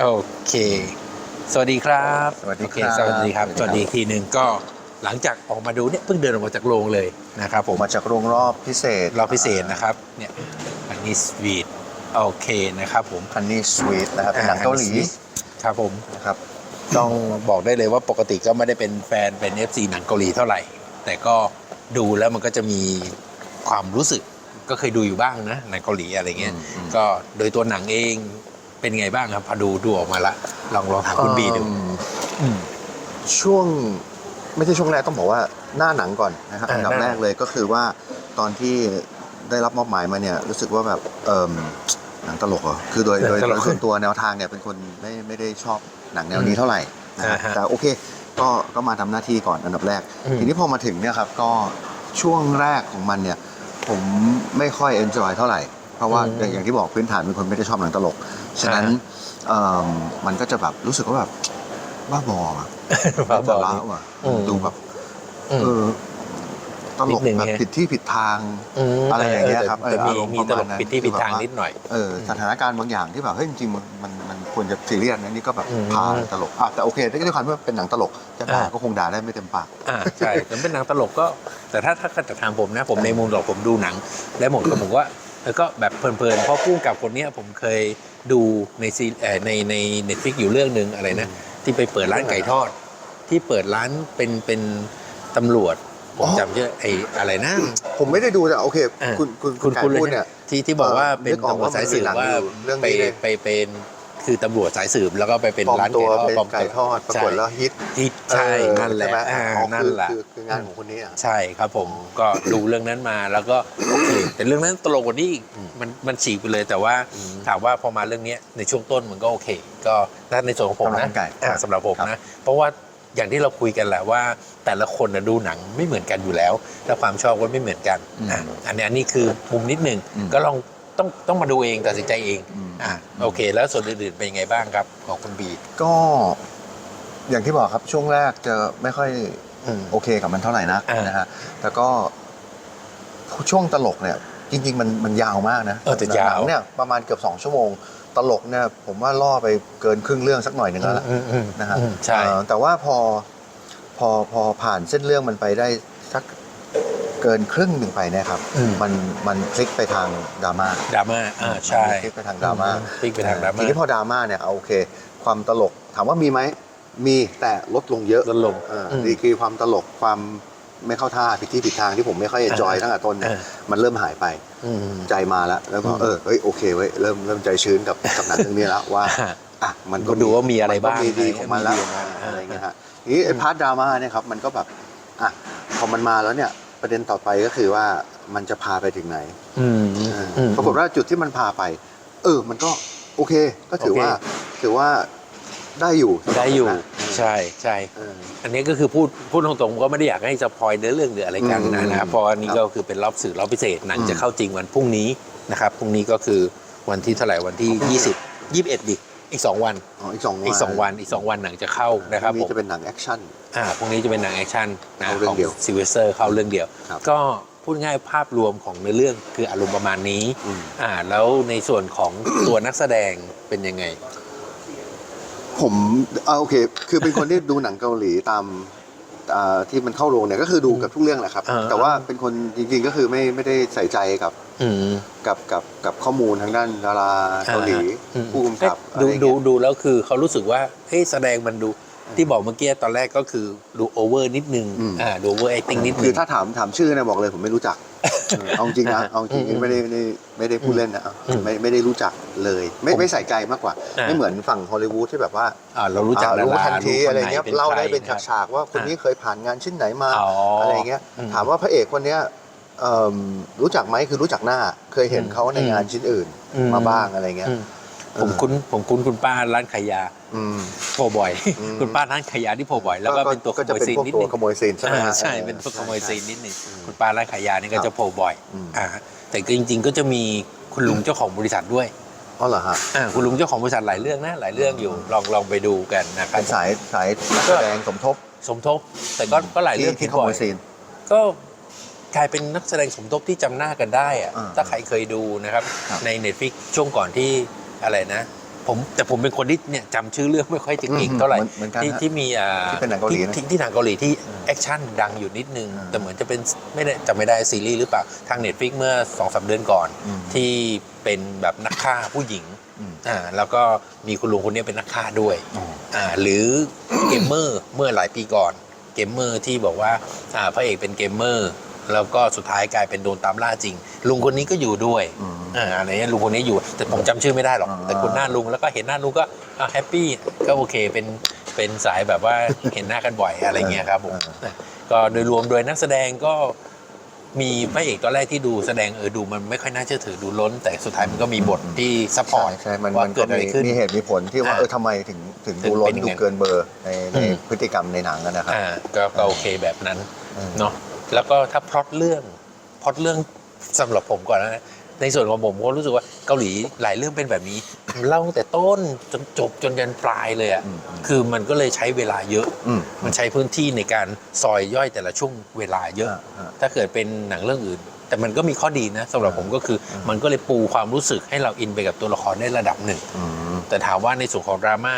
โอเค สวัสดีครับสวัสดีโอเคครับสวัสดีครับสสวัวัสสดีดีครับอีกทีหนึ่งก็หลังจากออกมาดูเนี่ยเพิ่งเดินออกมาจากโรงเลยนะครับผมมาจากโรงรอบพิเศษรอบพิเศษนะครับ เนี่ยอันนี้สวีทโอเคนะครับผม ฮันนี่สวีทนะครับเป็นหนังเกาหลีครับผม นะครับต้องบอกได้เลยว่าปกติก็ไม่ได้เป็นแฟนเป็น FC หนังเกาหลีเท่าไหร่ แต่ก็ดูแล้วมันก็จะมีความรู้สึกก็เคยดูอยู่บ้างนะหนังเกาหลีอะไรเงี้ยอืมอืมก็โดยตัวหนังเอง เป็นไงบ้างครับพอดูดูออกมาละ ลองลองถามคุณบีดูเอิ่มอืม ช่วงไม่ใช่ช่วงแรกต้องบอกว่าหน้าหนังก่อนนะครับอ่าอันดับหน้าแรกเลยก็คือว่าตอนที่ได้รับมอบหมายมาเนี่ยรู้สึกว่าแบบเอิมหนังตลกเหรอคือโดยโดยโดยส่วนตัวแนวทางเนี่ยเป็นคนไม่ไม่ได้ชอบหนังแนวนี้เท่าไหร่นะครับอ่าฮะแต่โอเคก็ก็มาทำหน้าที่ก่อนอันดับแรก อืม ทีนี้พอมาถึงเนี่ยครับก็ช่วงแรกของมันเนี่ยผมไม่ค่อยเอนจอยเท่าไหร่เพ ราะว่าอย่างอย่างที่บอกพื้นฐานเป็นคนไม่ได้ชอบหนังตลก ฉะนั้นเอิ่มมันก็จะแบบรู้สึกว่าแบบบ้าบออะบ้าบอแต่นี่ละว่ะอืมดูแบบอืมเออตลกนิดนึงแบบไงผิดที่ผิดทางมอะไรอย่างเงี้ยครับแต่เออมีอารมณ์มีประตมาณลกนั้นผิดที่ผิดทางคือแบบว่านิดหน่อยเออสถานการณ์บางอย่างที่แบบเฮ้ยจริงๆมันมันมันควรจะซีเรียสนะนี่ก็แบบอืมพาตลกอะแต่โอเคด้วยความที่มันเป็นหนังตลกจะด่าอ่าก็คงด่าได้ไม่เต็มปากอ่าใช่แต่เป็นหนังตลกก็ แต่ถ้าถ้าจะถามผมนะ ผมในมุมหลอกผมดูหนัง แล้วผมก็ผมว่า เออก็แบบเพลินๆ เพราะพุ่งกับคนเนี้ยผมเคยดูในซีเอ่อในในเน็ตฟิกอยู่เรื่องหนึ่งอะไรนะ ที่ไปเปิดร้านไก่ทอด ที่เปิดร้านเป็นเป็นตำรวจ ผมอ๋อ จำชื่อไอ้อะไรนะ ผมไม่ได้ดูแต่โอเค อ่า คุณคุณคุณไก่คุณเลยพูดเนี่ย ที่ที่บอกว่าเออเป็นนึกออกตำรวจสายสืบว่ามันมีว่าหนังอยู่เรื่องไปนี้เลย ไปเป็น คือตำรวจสายสืบแล้วก็ไปเป็นปลอมร้านตัไก่วทอดเป็นปลอมไก่ตัวทอดปรากฏแล้วฮิตที่ใช่เออนั่นแหละใช่ไมอ่าอ๋อนั่คืนอแหละคือคืองานของคนนี้อะใช่ครับผมก็ดูเรื่องนั้นมาแล้วก็โอเคแต่เรื่องนั้นตลกกว่านี้อีกอืมมันมันฉีกไปเลยแต่ว่าอืมถามว่าพอมาเรื่องเนี้ยในช่วงต้นมันก็โอเค ก็ถ้าในส่วนของผมสำหรับนะคุณไก่อ่าครับสำหรับผมครับนะเพราะว่าอย่างที่เราคุยกันแหละว่า แต่ละคนนะดูหนังไม่เหมือนกันอยู่แล้ว และความชอบก็ไม่เหมือนกันอืมอะอันนี้อันนี้คือมุมนิดหนึ่งอืมก็ลอง ต้องต้องมาดูเองตัดสินใจเองอืมอะโอเค แล้วส่วนอื่นๆเป็นยังไงบ้างครับ ของคุณบี ก็อย่างที่บอกครับช่วงแรกจะไม่ค่อยอืมโอเคกับมันเท่าไหร่นักอ่านนะฮะแต่ก็ช่วงตลกเนี่ย จริง ๆ มันมันยาวมากนะเออแต่ยาวหนังเนี่ยประมาณเกือบสองชั่วโมง ตลกเนี่ยผมว่าล่อไปเกินครึ่งเรื่องสักหน่อยหนึ่งแล้วล่ะอืมอืมนะฮะอืมใช่เอ่อแต่ว่าพอพอพอผ่านเส้นเรื่องมันไปได้สัก เกินครึ่งหนึ่งไปเนะครับ อืม มันมันพลิกไปทางดราม่าดราม่าอ่าใช่พลิกไปทางดราม่าพลิกไปทางดราม่า ทีนี้พอดราม่าเนี่ยเอาโอเค ความตลกถามว่ามีไหมมีแต่ลดลงเยอะลดลงเอออืมดีกรีความตลกความไม่เข้าท่าผิดที่ผิดทางที่ผมไม่ค่อยเอนจอยอ่าตั้งแต่ต้นเนี่ยอ่า มันเริ่มหายไป อืม ใจมาแล้วแล้วก็อืม เออเฮ้ยโอเคเว้ยเริ่มเริ่มใจชื้นกับกับหนังเรื่องนี้แล้วว่า อ่า อะมันก็ก็ดูว่ามีอะไรบ้างนก็มีดีของมันแล้วมีดีของมัน อะไรอย่างเงี้ยฮะทีนี้ไอ้พาร์ทดราม่าเนี่ยครับมันก็แบบอะพอมันมาแล้วเนี่ย ประเด็นต่อไปก็คือว่ามันจะพาไปถึงไหนอืมเอออืมปรากฏว่าจุดที่มันพาไป เออ มันก็โอเค ก็ถือโอเคว่า ถือว่าได้อยู่สำหรับได้อยู่ ผมนะใช่ใช่ เออ อันนี้ก็คือพูดพูดตรงๆก็ไม่ได้อยากให้สปอยเนื้อเรื่องหรืออะไรกันอืมนะนะครับเพราะอันนี้ครับก็คือเป็นรอบสื่อรอบพิเศษหนังอืม จะเข้าจริงวันพรุ่งนี้นะครับพรุ่งนี้ก็คือวันที่เท่าไหร่วันที่ 20 21ดิ อีก 2 วัน อ๋ออีกสองวันอีก 2 วันอีก 2 วันหนังจะเข้านะครับพงผมจะเป็นหนังแอคชั่น อ่าพรุ่งนี้จะเป็นหนังแอคชั่นนะเข้าเรื่ขอองงเดียวซิเวเซอร์เข้าเรื่องเดียว ครับ ก็พูดง่ายภาพรวมของเนื้อเรื่องคืออารมณ์ประมาณนี้ อืมอ่าแล้วในส่วนของ ตัวนักแสดงเป็นยังไง ผมเอาโอเค คือเป็นคนที่ดูหนังเกาหลีตามอ่า ที่มันเข้าโรงเนี่ยก็คือดูกับทุกเรื่องแหละครับ อ่า แต่ว่าเป็นคนจริงๆก็คือไม่ไม่ได้ใส่ใจกับอืม กับกับกับข้อมูลทางด้านดาราเกาหลีอืมผู้กำกับดูอะไรอย่างดูเงี้ย ดูแล้วคือเขารู้สึกว่าเฮ้ยแสดงมันดูที่บอกเมื่อกี้ตอนแรกก็คือดูโอเวอร์นิดนึงอืม อ่าดูโอเวอร์แอคติ้งนิดนึงคือถ้าถามถามชื่อเนี่ยบอกเลยผมไม่รู้จัก เออเอาจริงนะเอาจริงอืมไม่ได้ไม่ได้ไม่ได้พูดเล่นนะเอาอืมไม่ไม่ได้รู้จักเลย ไม่ผมไม่ใส่ใจมากกว่าอ่า ไม่เหมือนฝั่งฮอลลีวูดที่แบบว่าอ่าเรารู้จักอ่าดารู้ราทันทีคอะไรหเงี้ยป็เล่าได้ใครเป็นนะครับฉากๆว่าคนนี้เคยผ่านงานชิ้นไหนมาอ๋อออะไรเงี้ยอืมถามว่าพระเอกคนเนี้ยเอิ่มรู้จักไหมคือรู้จักหน้าเคยเห็นอืมเขาในงานชิ้นอื่นอืมมาบ้างอะไรเงี้ยอืมเออ ผมคุ้นผมคุ้นคุณป้าร้านขายยาอืมโผล่บ่อยอืมคุณป้าร้านขายยาที่โผล่บ่อย แล้วก็เป็นตัวขก็โมจะยเป็นซีนพวกนิดตัวนึงขโมยซีนใช่ไหมอ่าฮะใช่ออเป็นตัวขโมยซีนนิดนึงอืมคุณป้าร้านขายยานี่ก็จะโผล่บ่อยอืมอ่าแต่ก็จริง ๆ ก็จะมีคุณลุงเจ้าของบริษัทด้วยอ๋อเหรอฮะอ่าคุณลุงเจ้าของบริษัทหลายเรื่องนะหลายเรื่องอยู่ลองลองไปดูกันนะครับเป็นสายสายนักแสดงสมทบสมทบ แต่ก็ก็หลายเรื่องที่ที่ขบ่โมอยยซีนก็กลายเป็นนักแสดงสมทบที่จำหน้ากันได้อะอ่าถ้าใครเคยดูนะครับครับใน Netflix ช่วงก่อนที่ อะไรนะ ผมแต่ผมเป็นคนที่เนี่ยจำชื่อเรื่องไม่ค่อยจะเก่งอืมเท่าไหร่เหมือนเหมือนกันที่ฮะที่มีอ่าที่เป็นหนังเกาหลีนะที่ที่ที่หนังเกาหลีที่แอคชั่นดังอยู่นิดนึงอืมแต่เหมือนจะเป็นไม่ได้จำไม่ได้ซีรีส์หรือเปล่า ทางเน็ตฟิกเมื่อสองสาเดือนก่อน อืม ที่เป็นแบบนักฆ่าผู้หญิงอืมอ่าแล้วก็มีคุณลุงคนนี้เป็นนักฆ่าด้วย อ๋อ อ่าหรือ เกมเมอร์เมื่อหลายปีก่อน เกมเมอร์ที่บอกว่าอ่าพระเอกเป็นเกมเมอร์ แล้วก็สุดท้ายกลายเป็นโดนตามล่าจริง ลุงคนนี้ก็อยู่ด้วยอืมอ่าอะไรเงี้ยลุงคนนี้อยู่ แต่ผมจำชื่อไม่ได้หรอกอ่าแต่คุณหน้าลุงแล้วก็เห็นหน้าลุงก็แฮปปี้ก็โอเคเป็นเป็นสายแบบว่าเห็นหน้ากันบ่อยอะไรเงี้ยครับผมก็โดยรวมโดยนักแสดงก็มีพระเอกตอนแรกที่ดูแสดงเออดูมันไม่ค่อยน่าเชื่อถือดูล้น แต่สุดท้ายมันก็มีบทที่ซัพพอใช่ร์ตใช่มันว่ามันเกิก็ดอะไรมีขึ้นมีเหตุมีผลที่ว่าอ่าเออทำไมถึงถึงถึดูงล้เป็นนอย่างดูนั้นเกินเบอร์ในในอืมพฤติกรรมในหนังอะนะครับอ่าก็ก็โอเคแบบนั้นอืมเนาะ แล้วก็ถ้าพล็อตเรื่องพล็อตเรื่องสำหรับผมก่อนนะในส่วนของผมก็รู้สึกว่าเกาหลีหลายเรื่องเป็นแบบนี้เล่าตั้งแต่ต้นจนจบจนยันปลายเลยอะอืมอืมคือมันก็เลยใช้เวลาเยอะอืมมันใช้พื้นที่ในการซอยย่อยแต่ละช่วงเวลาเยอะอ่าอ่าถ้าเกิดเป็นหนังเรื่องอื่น แต่มันก็มีข้อดีนะสำหรับผมก็คืออมมันก็เลยปูความรู้สึกให้เราอินไปกับตัวละครได้ระดับหนึ่งอืมแต่ถามว่าในส่วนของดราม่า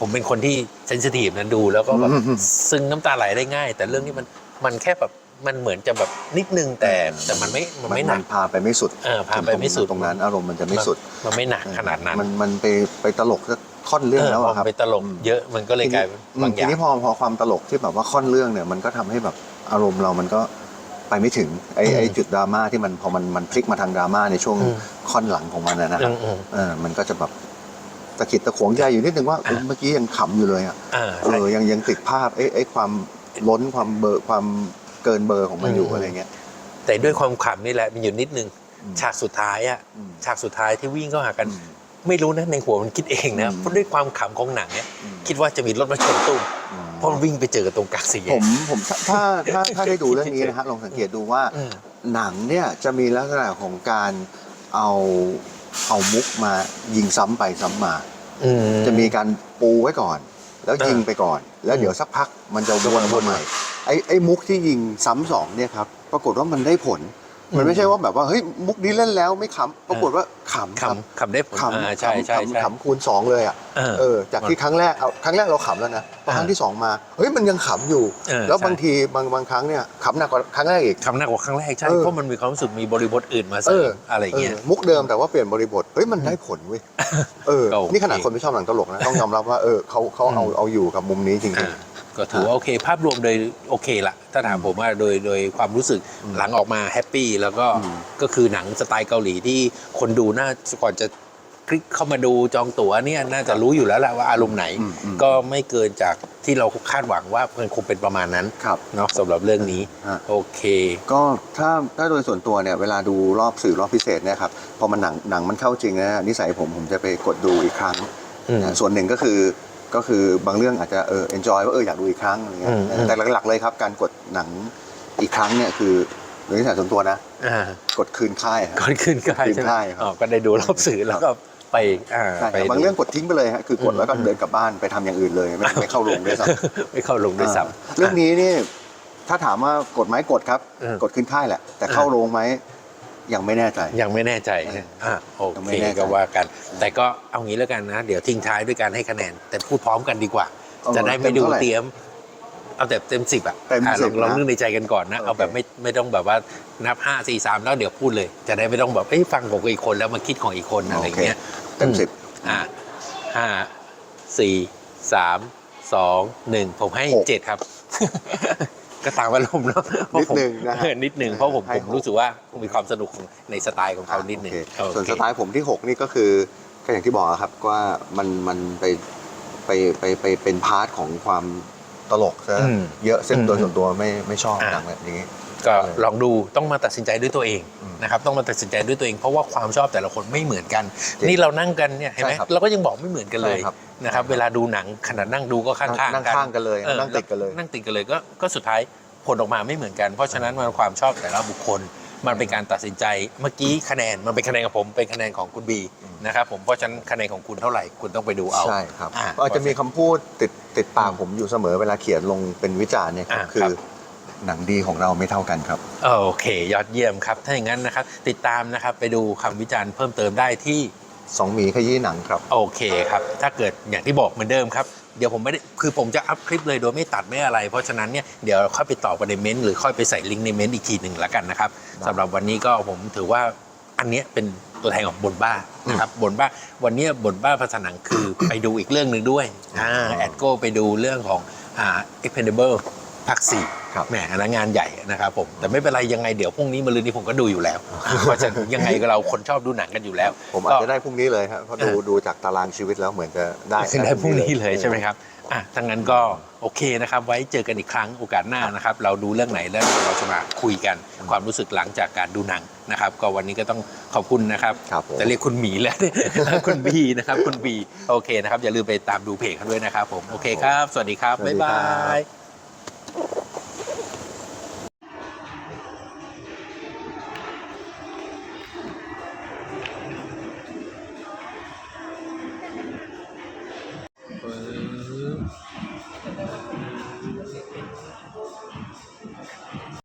ผมเป็นคนที่เซนซิทีฟนั้นดูแล้วก็แบบอืมซึ้งน้ำตาไหลได้ง่าย แต่เรื่องนี้มันมันแค่แบบ มันเหมือนจะแบบนิดนึงแต่แต่มันไม่มันไม่หนักพาไปไม่สุดเออพาไปไม่สุดตรงนั้นอารมณ์มันจะไม่สุด มันไม่หนักขนาดนั้น มันมันไปไปตลกสักค่อนเรื่องแล้วพออะครับไปตลกเยอะมันก็เลยกลายเป็นอืมบางอทีย่างนี้พอพอความตลกที่แบบว่าค่อนเรื่องเนี่ยมันก็ทำให้แบบอารมณ์เรามันก็ไปไม่ถึงไอ้ไอ้จุดดราม่าที่มันพอมันมันพลิกมาทางดราม่าในช่วงค่อนหลังของมันนะนะคอืรับมอืมเออมันก็จะแบบตะขิดตะขวงใจอยู่นิดนึงว่าเออเมื่อกี้ยังขำอยู่เลยอะอ่าเอใช่อยังยังติดภาพไอ้ไอ้ความล้นความเบอร์ความ เกินเบอร์ของมันอยู่อืมอะไรเงี้ย แต่ด้วยความขำนี่แหละมันอยู่นิดนึงอืมฉากสุดท้ายอะอืมฉากสุดท้ายที่วิ่งเข้าหากันอืมไม่รู้นะในหัวมันคิดเองนะอืมเพราะด้วยความขำของหนังเนี่ยอืมคิดว่าจะมีรถมาชนตุ้มอืมเพราะมันวิ่งไปเจอกับตรงกลางสี่แยผกมผมถ้าถ้าถ้าถ้าได้ดูเรื่องนี้นะฮะลองสังเกตดูว่าอืมหนังเนี่ยจะมีลักษณะของการเอาเอามุกมายิงซ้ำไปซ้ำมาอืจะมีการปูไว้ก่อน แล้วเออยิงไปก่อน แล้วเดี๋ยวสักพักมันจะวนมาใหม่ไอ้ไอ้มุกที่ยิงซ้ำสองเนี่ยครับปรากฏว่ามันได้ผล มันไม่ใช่ว่าแบบว่าเฮ้ยมุกนี้เล่นแล้วไม่ขำปรากฏว่าขำครับ ขำขำได้ผลขำอ่าใช่ใช่ขำใช่ขำคูณสองเลยอะเออเออจากที่ครั้งแรกเอาครั้งแรกเราขำแล้วนะพอครั้งที่สองมาเฮ้ยมันยังขำอยู่ เออแล้วใช่ บางทีบางบางครั้งเนี่ยขำหนักกว่าครั้งแรกอีก ขำหนักกว่าครั้งแรกใช่เออเพราะมันมีความรู้สึกมีบริบทอื่นมาเสเอริอมอะไรเงี้ย เออมุกเดิมแต่ว่าเปลี่ยนบริบทเฮ้ยมันได้ผลเว้ยเออก็โอเคนี่ขนาดคนไม่ชอบหนังตลกนะต้องยอมรับว่าเออเขาเขาเอาอืมเอาอยู่กับมุมนี้จริงอ่า ก็ถือว่าโอเค ภาพรวมโดยโอเคละถ้าถามผมว่าโดยโดยความรู้สึกอืมหลังออกมาแฮปปี้แล้วก็อืมก็คือหนังสไตล์เกาหลีที่คนดูน่าก่อนจะคลิกเข้ามาดูจองตั๋วเนี่ยน่าจะรู้อยู่แล้วแหละว่าอารมณ์ไหนอืมอืมก็ไม่เกินจากที่เราคาดหวังว่ามันคงเป็นประมาณนั้นครับเนาะสำหรับเรื่องนี้ฮะโอเค ก็ถ้าถ้าโดยส่วนตัวเนี่ยเวลาดูรอบสื่อรอบพิเศษเนี่ยครับพอมันหนังหนังมันเข้าจริงนะนิสัยผมผมจะไปกดดูอีกครั้งอืมนะส่วนหนึ่งก็คือ ก็คือบางเรื่องอาจจะเออ enjoy ว่าเอออยากดูอีกครั้งอะไรเงี้ยอืมอืมแต่หลักๆเลยครับ การกดหนังอีกครั้งเนี่ยคือโดยนิสัยส่วนตัวนะอ่ากดคืนค่ายครับก่อนขึ้นก็ขึ้นใช่ไหมค่ายครับอ๋อก็ได้ดูรอบสื่อแล้วก็ไปอ่าใช่ไปครับบางดูเรื่องกดทิ้งไปเลยฮะคือกดแล้วก็อืมเดินกลับบ้านไปทำอย่างอื่นเลยไม่ไม่เข้าโรงด้วยซ้ำไม่เข้าลงด้วยซ้อ่าเรื่องนี้นี่ถ้าถามว่ากดไหมกดครับเออกดขึ้นค่ายแหละ แต่เข้าโรงไหม ยังไม่แน่ใจำยังไม่แน่ใจเอออ่าโอยังเคไม่แน่ใจ ก็ว่ากัน แต่ก็เอางี้แล้วกันนะ เดี๋ยวทิ้งท้ายด้วยการให้คะแนน แต่พูดพร้อมกันดีกว่า เออจะได้ไม่เต็มดูเท่าไหร่เตรียม เอาแต่เต็มสิบอะเต็มอะลอง10ลองนะนึกในใจกันก่อนนะ โอเค เอาแบบไม่ไม่ต้องแบบว่านับห้าสี่สามแล้วเดี๋ยวพูดเลย จะได้ไม่ต้องแบบเอ้ยฟังของอีกคนแล้วมาคิดของอีกคนอะไรอย่างเงี้ย เต็มสิบอ่าห้าสี่สามสองหนึ่งผมให้หกเจ็ดครับ ก็ตามอารมณ์เนาะเพราะนิดผมนึงนะฮะเออนิดหนึ่งเพราะผมให้ผมหกรู้สึกว่ามีความสนุกของในสไตล์ของเขานิดหนึ่งโอเคส่วนโอเคสไตล์ผมที่ 6 นี่ก็คือก็อย่างที่บอกครับว่ามันมันไปไปไปไปเป็นพาร์ทของความตลกซะอืม เยอะซึ่งอืมโดยส่วนตัวไม่ไม่ชอบอ่าหนังแบบนี้ ก็ลองดูต้องมาตัดสินใจด้วยตัวเองอืมนะครับต้องมาตัดสินใจด้วยตัวเองเพราะว่าความชอบแต่ละคนไม่เหมือนกันจริงนี่เรานั่งกันเนี่ยเห็นไหมใช่ครับเราก็ยังบอกไม่เหมือนกันเลยใช่ครับนะครับใช่ครับเวลาดูหนังขนาดนั่งดูก็ข้างๆนั่งข้างกันเลยออนั่งติดกันเลยนั่งติดกันเลยก็ก็สุดท้ายผลออกมาไม่เหมือนกัน เพราะฉะนั้นมันความชอบแต่ละบุคคล มันเป็นการตัดสินใจเมื่อกี้คะแนนมันเป็นคะแนนของผมเป็นคะแนนของคุณบีอืมนะครับผมเพราะฉะนั้นคะแนนของคุณเท่าไหร่คุณต้องไปดูเอาใช่ครับอ่าก็อาจจะมีคำพูดติดติดปากผมอยู่เสมอเวลาเขียนลงเป็นวิจารณ์เนี่ยครับอ่าคืครัอบ หนังดีของเราไม่เท่ากันครับ โอเค ยอดเยี่ยมครับ ถ้าอย่างนั้นนะครับ ติดตามนะครับไปดูคำวิจารณ์เพิ่มเติมได้ที่ สองหมีขยี้หนังครับ โอเคครับ ถ้าเกิดอย่างที่บอกเหมือนเดิมครับ เดี๋ยวผมไม่ได้ คือผมจะอัพคลิปเลยโดยไม่ตัดไม่อะไร เพราะฉะนั้นเนี่ย เดี๋ยวค่อยไปตอบประเด็นเมนต์หรือค่อยไปใส่ลิงก์ในเมนต์อีกทีหนึ่งแล้วกันนะครับสำหรับวันนี้ก็ผมถือว่าอันเนี้ยเป็นตัวแทนของบนบ้านะครับบนบ้าวันเนี้ยบนบ้าภาษาหนังคือ ไปดูอีกเรื่องหนึ่งด้วยอ่าแอดโก้ไปดูเรื่องของอ่า expendable ภาคสี่ ครับแหมอันนั้นงานใหญ่นะครับผมแต่ไม่เป็นไรยังไงเดี๋ยวพรุ่งนี้มะรืนนี้ผมก็ดูอยู่แล้วเพราะฉะนั้นยังไงก็เราคนชอบดูหนังกันอยู่แล้ว ผมอาจจะได้พรุ่งนี้เลยครับเพราะดูดูจากตารางชีวิตแล้วเหมือนจะได้ขึ้นได้พรุ่งนี้เลยใช่ไหมครับอะถ้างั้นก็โอเคนะครับ ไว้เจอกันอีกครั้งโอกาสหน้านะครับ เราดูเรื่องไหนแล้วเราจะมาคุยกันความรู้สึกหลังจากการดูหนังนะครับ ก็วันนี้ก็ต้องขอบคุณนะครับครับผมจะเรียกคุณหมีแล้วคุณบีนะครับ คุณบีโอเคนะครับ อย่าลืมไปตามดูเพจเขาด้วยนะครับผมโอเคครับ สวัสดีครับ บ๊ายบาย